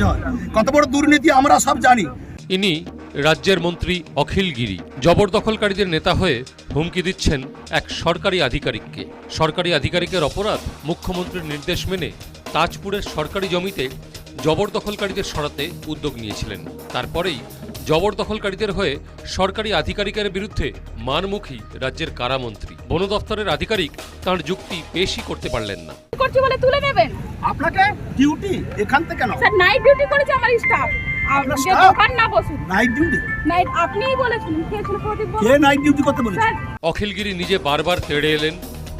করতে হয় কত বড় দুর্নীতি আমরা সব জানি। ইনি রাজ্যের মন্ত্রী অখিল গিরি। জবরদখলকারীদের নেতা হয়ে হুমকি দিচ্ছেন এক সরকারি আধিকারিককে। সরকারি আধিকারিকের অপরাধ মুখ্যমন্ত্রীর নির্দেশ মেনে তাজপুরের সরকারি জমিতে জবরদখলকারীদের সরাতে উদ্যোগ নিয়েছিলেন। তারপরেই জবরদখলকারীদের হয়ে সরকারি আধিকারিকের বিরুদ্ধে মানমুখী রাজ্যের কারামন্ত্রী। বন দফতরের আধিকারিক তাঁর যুক্তি পেশই করতে পারলেন না। করছি বলে তুলে নেবেন? আপনাকে ডিউটি এখান থেকে না স্যার নাইট ডিউটি করেছে আমার স্টাফ আপনার দোকান না বসুন। নাইট ডিউটি নাইট আপনিই বলেছিলেন কে ছিল প্রদীপ বলুন? কে নাইট ডিউটি করতে বলেছে? অখিলগিরি নিজে বারবার তেড়ে এলেন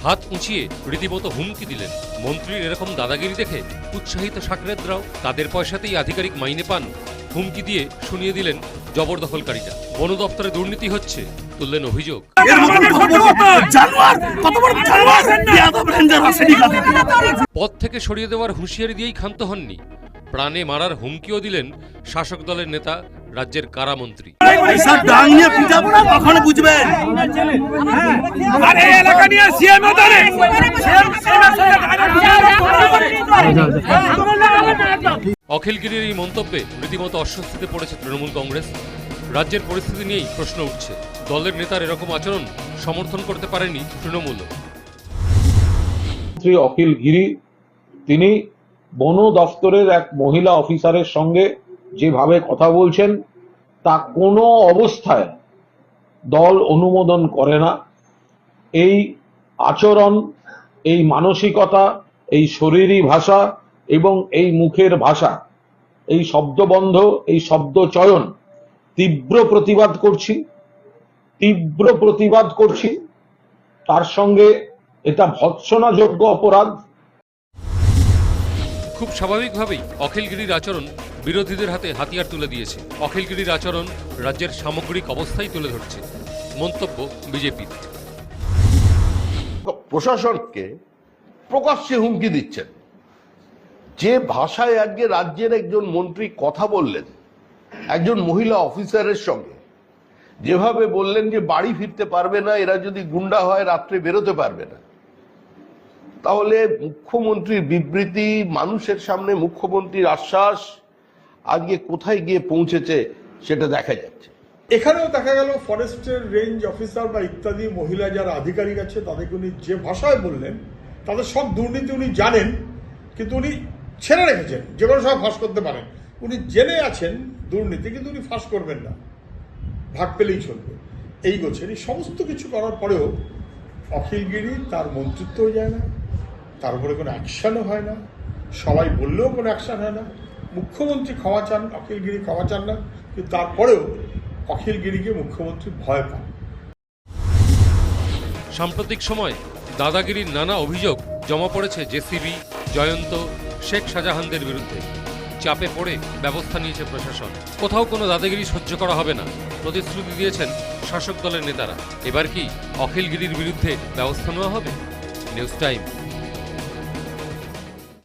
হাত উঁচিয়ে রীতিমতো হুমকি দিলেন। মন্ত্রীর এরকম দাদাগিরি দেখে উৎসাহিত সাকরেদরাও তাদের পয়সাতেই আধিকারিক মাইনে পান। হুমকি দিয়ে শুনিয়ে দিলেন জবরদখলকারীরা। বন দপ্তরে দুর্নীতি হচ্ছে তুললেন অভিযোগ। পদ থেকে সরিয়ে দেওয়ার হুঁশিয়ারি দিয়েই ক্ষান্ত হননি। প্রাণে মারার হুমকিও দিলেন শাসক দলের নেতা রাজ্যের কারামন্ত্রী। অখিলগিরির এই মন্তব্যে রীতিমতো অস্বস্তিতে পড়েছে তৃণমূল কংগ্রেস। রাজ্যের পরিস্থিতি নিয়েই প্রশ্ন উঠছে। দলের নেতার এরকম আচরণ সমর্থন করতে পারেনি তৃণমূল। অখিল গিরি তিনি বন দফতরের এক মহিলা অফিসারের সঙ্গে যেভাবে কথা বলছেন, তা কোনো অবস্থায় দল অনুমোদন করে না। এই আচরণ, এই মানসিকতা, এই শরীরী ভাষা এবং এই মুখের ভাষা, এই শব্দবন্ধ, এই শব্দ চয়ন তীব্র প্রতিবাদ করছি, তীব্র প্রতিবাদ করছি। তার সঙ্গে এটা ভৎসনাযোগ্য অপরাধ খুব স্বাভাবিকভাবেই অখিলগিরির আচরণ বিরোধীদের হাতে হাতিয়ার তুলে দিয়েছে। অখিলগিরির আচরণ রাজ্যের সামগ্রিক অবস্থাই তুলে ধরছে। মন্তব্য বিজেপির প্রশাসনকে প্রকাশ্যে হুমকি দিচ্ছেন। যে ভাষায় আজকে রাজ্যের একজন মন্ত্রী কথা বললেন, একজন মহিলা অফিসারের সঙ্গে, যেভাবে বললেন যে বাড়ি ফিরতে পারবে না, এরা যদি গুন্ডা হয়, রাত্রে বেরোতে পারবে না। তাহলে মুখ্যমন্ত্রীর বিবৃতি, মানুষের সামনে মুখ্যমন্ত্রীর আশ্বাস, আজকে কোথায় গিয়ে পৌঁছেছে সেটা দেখা যাচ্ছে। এখানেও দেখা গেল ফরেস্টের রেঞ্জ অফিসার বা ইত্যাদি মহিলা যারা আধিকারিক আছে, তাদেরকে উনি যে ভাষায় বললেন, তাদের সব দুর্নীতি উনি জানেন, কিন্তু উনি ছেড়ে রেখেছেন, যে কোনো সময় ফাঁস করতে পারেন। উনি জেনে আছেন দুর্নীতি, কিন্তু উনি ফাঁস করবেন না। ভাগ পেলেই চলবে। এই গোছেন সমস্ত কিছু করার পরেও অখিলগিরি তার মন্ত্রিত্বও যায় না। তার উপরে কোনো অ্যাকশনও হয় না। সবাই বললেও কোনো অ্যাকশন হয় না। মুখ্যমন্ত্রী ক্ষমা চান, অখিলগিরি ক্ষমা চান না, কিন্তু তারপরেও অখিলগিরিকে মুখ্যমন্ত্রী ভয় পান। সাম্প্রতিক সময় দাদাগিরির নানা অভিযোগ জমা পড়েছে জেসিবি, জয়ন্ত, শেখ শাহজাহানদের বিরুদ্ধে। চাপে পড়ে ব্যবস্থা নিয়েছে প্রশাসন। কোথাও কোনো দাদাগিরি সহ্য করা হবে না, প্রতিশ্রুতি দিয়েছেন শাসক দলের নেতারা। এবার কি অখিলগিরির বিরুদ্ধে ব্যবস্থা নেওয়া হবে? News time.